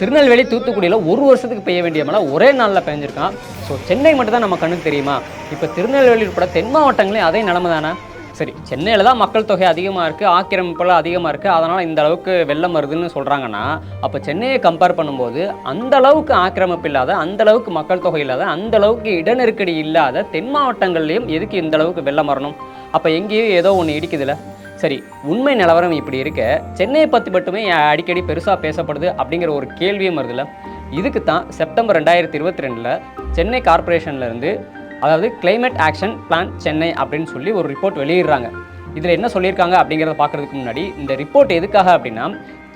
திருநெல்வேலி தூத்துக்குடியில் ஒரு வருஷத்துக்கு பெய்ய வேண்டிய மழை ஒரே நாளில் பெஞ்சிருக்கான். ஸோ சென்னை மட்டும் தான் நம்ம கண்ணுக்கு தெரியுமா? இப்போ திருநெல்வேலி உட்பட தென் மாவட்டங்களையும் அதே நிலமை தானே? சரி சென்னையில் தான் மக்கள் தொகை அதிகமாக இருக்குது ஆக்கிரமிப்பெல்லாம் அதிகமாக இருக்குது அதனால் இந்த அளவுக்கு வெள்ளம் வருதுன்னு சொல்கிறாங்கன்னா அப்போ சென்னையை கம்பேர் பண்ணும்போது அந்த அளவுக்கு ஆக்கிரமிப்பு இல்லாத அந்த அளவுக்கு மக்கள் தொகை இல்லாத அந்த அளவுக்கு இட நெருக்கடி இல்லாத தென் மாவட்டங்கள்லேயும் எதுக்கு இந்த அளவுக்கு வெள்ளம் வரணும்? அப்போ எங்கேயும் ஏதோ ஒன்று இடிக்குதுல்ல சரி உண்மை நிலவரம் இப்படி இருக்க சென்னையை பற்றி மட்டுமே ஏன் அடிக்கடி பெருசாக பேசப்படுது அப்படிங்கிற ஒரு கேள்வியும் வருதுல்ல? இதுக்கு தான் செப்டம்பர் ரெண்டாயிரத்தி இருபத்தி ரெண்டில் சென்னை கார்பரேஷன்லேருந்து அதாவது கிளைமேட் ஆக்ஷன் பிளான் சென்னை அப்படின்னு சொல்லி ஒரு ரிப்போர்ட் வெளியிடுறாங்க. இதில் என்ன சொல்லியிருக்காங்க அப்படிங்கிறத பார்க்குறதுக்கு முன்னாடி இந்த ரிப்போர்ட் எதுக்காக அப்படின்னா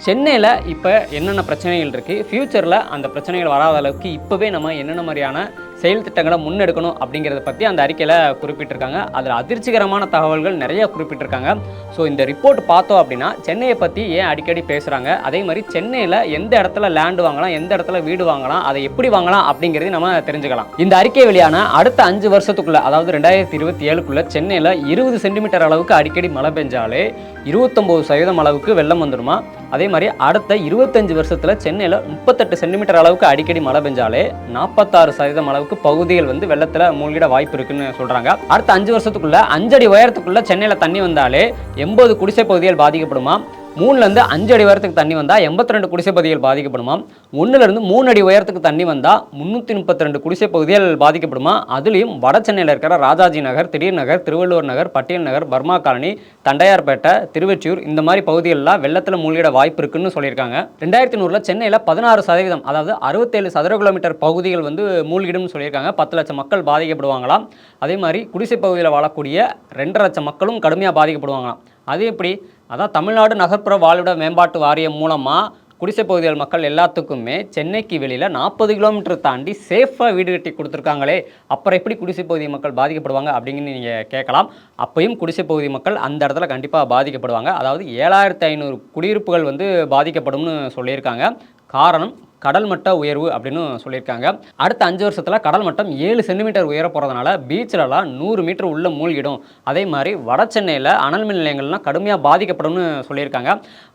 சென்னையில் இப்போ என்னென்ன பிரச்சனைகள் இருக்குது ஃப்யூச்சரில் அந்த பிரச்சனைகள் வராத அளவுக்கு இப்போவே நம்ம என்னென்ன மாதிரியான செயல் திட்டங்களை முன்னெடுக்கணும் அப்படிங்கிறத பற்றி அந்த அறிக்கையில் குறிப்பிட்டிருக்காங்க. அதில் அதிர்ச்சிகரமான தகவல்கள் நிறைய குறிப்பிட்டிருக்காங்க. ஸோ இந்த ரிப்போர்ட் பார்த்தோம் அப்படின்னா சென்னையை பற்றி ஏன் அடிக்கடி பேசுகிறாங்க அதே மாதிரி சென்னையில் எந்த இடத்துல லேண்ட் வாங்கலாம் எந்த இடத்துல வீடு வாங்கலாம் அதை எப்படி வாங்கலாம் அப்படிங்கிறதையும் நம்ம தெரிஞ்சுக்கலாம். இந்த அறிக்கை வெளியான அடுத்த அஞ்சு வருஷத்துக்குள்ள அதாவது ரெண்டாயிரத்தி இருபத்தி ஏழுக்குள்ள சென்னையில் இருபது சென்டிமீட்டர் அளவுக்கு அடிக்கடி மழை பெஞ்சாலே இருபத்தொம்போது சதவீதம் அளவுக்கு வெள்ளம் வந்துடுமா? அதே மாதிரி அடுத்த இருபத்தஞ்சு வருஷத்தில் சென்னையில் முப்பத்தெட்டு சென்டிமீட்டர் அளவுக்கு அடிக்கடி மழை பெஞ்சாலே நாற்பத்தாறு சதவீதம் அளவுக்கு பகுதிகள் வந்து வெள்ளத்தில் மூழ்கிட வாய்ப்பு இருக்குன்னு சொல்கிறாங்க அடுத்த அஞ்சு வருஷத்துக்குள்ள அஞ்சடி உயரத்துக்குள்ள சென்னையில் தண்ணி வந்தாலே எண்பது குடிசை பகுதிகள் பாதிக்கப்படுமா? மூணுலேருந்து அஞ்சு அடி உயரத்துக்கு தண்ணி வந்தால் எண்பத்தி ரெண்டு குடிசை பகுதிகள் பாதிக்கப்படுமா? ஒன்றுலேருந்து மூணு அடி உயரத்துக்கு தண்ணி வந்தால் முந்நூற்றி முப்பத்தி ரெண்டு குடிசை பகுதிகள் பாதிக்கப்படுமா? அதுலேயும் வட சென்னையில் இருக்கிற ராஜாஜி நகர் திடீர் நகர் திருவள்ளூர் நகர் பட்டியல் நகர் பர்மா காலனி தண்டையார்பேட்டை திருவெற்றியூர் இந்த மாதிரி பகுதிகளெலாம் வெள்ளத்தில் மூழ்கிட வாய்ப்பு இருக்குன்னு சொல்லியிருக்காங்க. ரெண்டாயிரத்தி நூறில் சென்னையில் பதினாறு சதவீதம் அதாவது அறுபத்தேழு சதுர கிலோமீட்டர் பகுதிகள் வந்து மூழ்கிடும்னு சொல்லியிருக்காங்க. பத்து லட்சம் மக்கள் பாதிக்கப்படுவாங்களாம். அதே மாதிரி குடிசை பகுதியில் வாழக்கூடிய ரெண்டரை லட்சம் மக்களும் கடுமையாக பாதிக்கப்படுவாங்களாம். அது எப்படி? அதான் தமிழ்நாடு நகர்ப்புற வாழ்விட மேம்பாட்டு வாரியம் மூலமாக குடிசை பகுதிகள் மக்கள் எல்லாத்துக்குமே சென்னைக்கு வெளியில் நாற்பது கிலோமீட்டர் தாண்டி சேஃபாக வீடு கட்டி கொடுத்துருக்காங்களே அப்புறம் எப்படி குடிசை பகுதி மக்கள் பாதிக்கப்படுவாங்க அப்படின்னு நீங்கள் கேட்கலாம். அப்பையும் குடிசை பகுதி மக்கள் அந்த இடத்துல கண்டிப்பாக பாதிக்கப்படுவாங்க. அதாவது ஏழாயிரத்தி ஐநூறு குடியிருப்புகள் வந்து பாதிக்கப்படும்னு சொல்லியிருக்காங்க. காரணம் கடல் மட்ட உயர்வு அப்படின்னு சொல்லியிருக்காங்க. அடுத்த அஞ்சு வருஷத்தில் கடல் மட்டம் ஏழு சென்டிமீட்டர் உயர போகிறதுனால பீச்சிலலாம் நூறு மீட்டர் உள்ள மூழ்கிடும். அதே மாதிரி வட சென்னையில் அனல் மின் நிலையங்கள்லாம் கடுமையாக பாதிக்கப்படும்னு சொல்லியிருக்காங்க.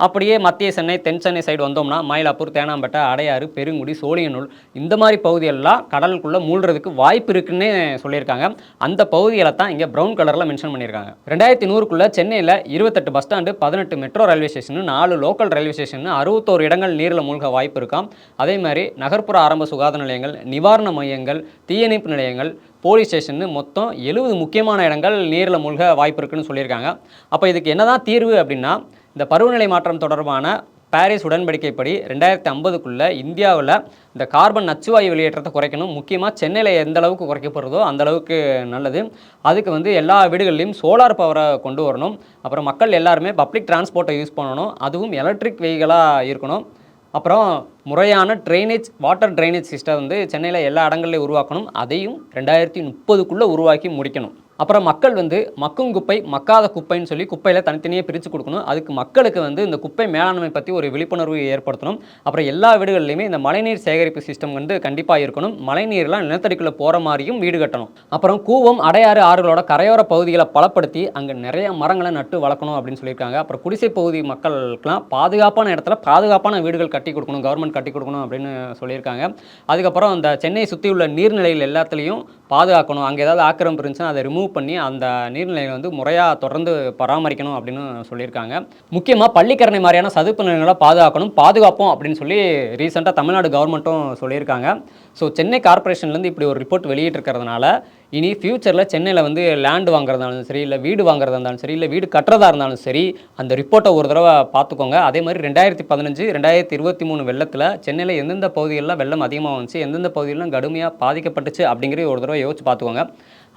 அப்படியே மத்திய சென்னை தென் சென்னை சைடு வந்தோம்னா மயிலாப்பூர் தேனாம்பேட்டை அடையாறு பெருங்குடி சோழியனூர் இந்த மாதிரி பகுதியெல்லாம் கடலுக்குள்ளே மூழ்கிறதுக்கு வாய்ப்பு இருக்குன்னு சொல்லியிருக்காங்க. அந்த பகுதிகளை தான் இங்கே ப்ரௌன் கலரில் மென்ஷன் பண்ணியிருக்காங்க. ரெண்டாயிரத்தி நூறுக்குள்ளே சென்னையில் இருபத்தெட்டு பஸ் ஸ்டாண்டு பதினெட்டு மெட்ரோ ரயில்வே ஸ்டேஷன் நாலு லோக்கல் ரயில்வே ஸ்டேஷன் அறுபத்தோரு இடங்கள் நீரில் மூழ்க வாய்ப்பு இருக்காம். அதே மாதிரி நகர்ப்புற ஆரம்ப சுகாதார நிலையங்கள் நிவாரண மையங்கள் தீயணைப்பு நிலையங்கள் போலீஸ் ஸ்டேஷன் மொத்தம் எழுபது முக்கியமான இடங்கள் நீரில் மூழ்க வாய்ப்பு இருக்குன்னு சொல்லியிருக்காங்க. அப்போ இதுக்கு என்னதான் தீர்வு அப்படின்னா இந்த பருவநிலை மாற்றம் தொடர்பான பாரிஸ் உடன்படிக்கைப்படி ரெண்டாயிரத்தி ஐம்பதுக்குள்ளே இந்தியாவில் இந்த கார்பன் நச்சுவாயு வெளியேற்றத்தை குறைக்கணும். முக்கியமாக சென்னையில் எந்த அளவுக்கு குறைக்கப்படுறதோ அந்த அளவுக்கு நல்லது. அதுக்கு வந்து எல்லா வீடுகள்லையும் சோலார் பவரை கொண்டு வரணும். அப்புறம் மக்கள் எல்லாருமே பப்ளிக் டிரான்ஸ்போர்ட்டை யூஸ் பண்ணணும். அதுவும் எலக்ட்ரிக் வெஹிக்கலாக இருக்கணும். அப்புறம் முறையான ட்ரைனேஜ் வாட்டர் ட்ரைனேஜ் சிஸ்டம் வந்து சென்னையில் எல்லா இடங்கள்லையும் உருவாக்கணும். அதையும் ரெண்டாயிரத்தி முப்பதுக்குள்ளே உருவாக்கி முடிக்கணும். அப்புறம் மக்கள் வந்து மக்கும் குப்பை மக்காத குப்பைன்னு சொல்லி குப்பையில் தனித்தனியாக பிரித்து கொடுக்கணும். அதுக்கு மக்களுக்கு வந்து இந்த குப்பை மேலாண்மை பற்றி ஒரு விழிப்புணர்வு ஏற்படுத்தணும். அப்புறம் எல்லா வீடுகள்லையுமே இந்த மழைநீர் சேகரிப்பு சிஸ்டம் வந்து கண்டிப்பாக இருக்கணும். மழைநீர்லாம் நிலத்தடிக்குள்ளே போகிற மாதிரியும் வீடு கட்டணும். அப்புறம் கூவம் அடையாறு ஆறுகளோட கரையோர பகுதிகளை பலப்படுத்தி அங்கே நிறைய மரங்களை நட்டு வளர்க்கணும் அப்படின்னு சொல்லியிருக்காங்க. அப்புறம் குடிசை பகுதி மக்களுக்கெல்லாம் பாதுகாப்பான இடத்துல பாதுகாப்பான வீடுகள் கட்டி கொடுக்கணும் கவர்மெண்ட் கட்டி கொடுக்கணும் அப்படின்னு சொல்லியிருக்காங்க. அதுக்கப்புறம் அந்த சென்னையை சுற்றி உள்ள நீர்நிலைகள் எல்லாத்துலேயும் பாதுகாக்கணும். அங்கே ஏதாவது ஆக்கிரமிப்பு இருந்துச்சுன்னா அதை ரிமூவ் பண்ணி அந்த நீர்நிலைகளை வந்து முறையாக தொடர்ந்து பராமரிக்கணும் அப்படின்னு சொல்லியிருக்காங்க. முக்கியமாக பள்ளிக்கரணை மாதிரியான சதுப்பு நிலங்களை பாதுகாக்கணும் பாதுகாப்போம் அப்படின்னு சொல்லி ரீசெண்டாக தமிழ்நாடு கவர்மெண்ட்டும் சொல்லியிருக்காங்க. ஸோ சென்னை கார்ப்பரேஷன்லேருந்து இப்படி ஒரு ரிப்போர்ட் வெளியிட்டிருக்கிறதுனால இனி ஃப்யூச்சரில் சென்னையில் வந்து லேண்டு வாங்குறதா இருந்தாலும் சரி இல்லை வீடு வாங்குறதா இருந்தாலும் சரி இல்லை வீடு கட்டுறதா இருந்தாலும் சரி அந்த ரிப்போர்ட்டை ஒரு தடவை பார்த்துக்கோங்க. அதே மாதிரி ரெண்டாயிரத்தி பதினஞ்சு ரெண்டாயிரத்தி இருபத்தி மூணு வெள்ளத்தில் சென்னையில் எந்தெந்த பகுதிகளில் வெள்ளம் அதிகமாக வந்துச்சு எந்தெந்த பகுதிகளில் கடுமையாக பாதிக்கப்பட்டுச்சு அப்படிங்கிறத ஒரு தடவை யோசிச்சு பார்த்துக்கோங்க.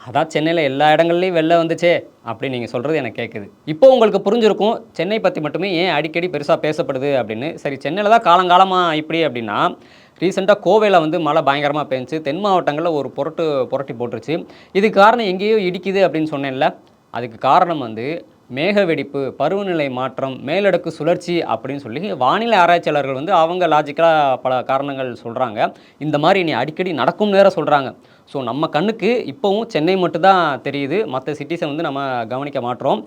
அதான் சென்னையில் எல்லா இடங்கள்லையும் வெள்ளம் வந்துச்சே அப்படி நீங்கள் சொல்கிறது எனக்கு கேட்குது இப்போ உங்களுக்கு புரிஞ்சிருக்கும் சென்னை பற்றி மட்டுமே ஏன் அடிக்கடி பெருசாக பேசப்படுது அப்படின்னு. சரி சென்னையில் தான் காலங்காலமாக இப்படி அப்படின்னா ரீசெண்டாக கோவையில் வந்து மழை பயங்கரமாக பெஞ்சுச்சு. தென் மாவட்டங்களில் ஒரு புரட்டு புரட்டி போட்டுருச்சு. இதுக்கு காரணம் எங்கேயோ இடிக்குது அப்படின்னு சொன்னேன்ல. அதுக்கு காரணம் வந்து மேக வெடிப்பு பருவநிலை மாற்றம் மேலடுக்கு சுழற்சி அப்படின்னு சொல்லி வானிலை ஆராய்ச்சியாளர்கள் வந்து அவங்க லாஜிக்கலாக பல காரணங்கள் சொல்கிறாங்க இந்த மாதிரி நீ அடிக்கடி நடக்கும் நேரம் சொல்கிறாங்க ஸோ நம்ம கண்ணுக்கு இப்போவும் சென்னை மட்டும்தான் தெரியுது. மற்ற சிட்டிஸை வந்து நம்ம கவனிக்க மாட்டோம்.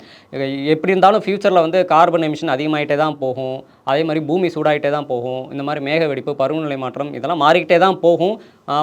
எப்படி இருந்தாலும் ஃப்யூச்சரில் வந்து கார்பன் எமிஷன் அதிகமாகிட்டே தான் போகும். அதே மாதிரி பூமி சூடாகிட்டே தான் போகும். இந்த மாதிரி மேக வெடிப்பு பருவநிலை மாற்றம் இதெல்லாம் மாறிக்கிட்டே தான் போகும்.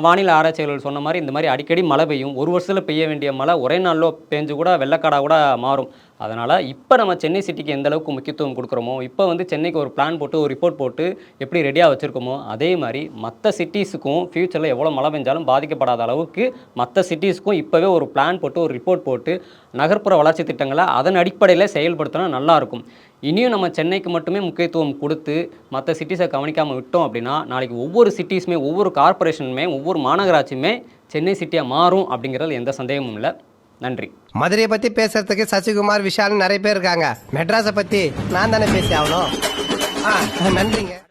வானிலை ஆராய்ச்சிகள் சொன்ன மாதிரி இந்த மாதிரி அடிக்கடி மழை பெய்யும். ஒரு வருஷத்தில் பெய்ய வேண்டிய மழை ஒரே நாளில் பெஞ்சு கூட வெள்ளக்காடாக கூட மாறும். அதனால் இப்போ நம்ம சென்னை சிட்டிக்கு எந்த அளவுக்கு முக்கியத்துவம் கொடுக்குறோமோ இப்போ வந்து சென்னைக்கு ஒரு பிளான் போட்டு ஒரு ரிப்போர்ட் போட்டு எப்படி ரெடியாக வச்சுருக்கோமோ அதே மாதிரி மற்ற சிட்டிஸுக்கும் ஃப்யூச்சரில் எவ்வளோ மழை பெஞ்சாலும் பாதிக்கப்படாத அளவு அளவுக்கு மற்ற சிட்டிஸுக்கும் இப்போவே ஒரு பிளான் போட்டு ஒரு ரிப்போர்ட் போட்டு நகர்ப்புற வளர்ச்சி திட்டங்களை அதன் அடிப்படையில் செயல்படுத்தினா நல்லாயிருக்கும் இனியும் நம்ம சென்னைக்கு மட்டுமே முக்கியத்துவம் கொடுத்து மற்ற சிட்டிஸை கவனிக்காமல் விட்டோம் அப்படின்னா நாளைக்கு ஒவ்வொரு சிட்டிஸுமே ஒவ்வொரு கார்ப்பரேஷனுமே ஒவ்வொரு மாநகராட்சியுமே சென்னை சிட்டியாக மாறும் அப்படிங்கிறது எந்த சந்தேகமும் இல்லை. நன்றி. மதுரையை பற்றி பேசுறதுக்கு சசிகுமார் விஷால் நிறைய பேர் இருக்காங்க. மெட்ராஸை பற்றி நான் தானே பேசி ஆகணும். ஆ, நன்றிங்க.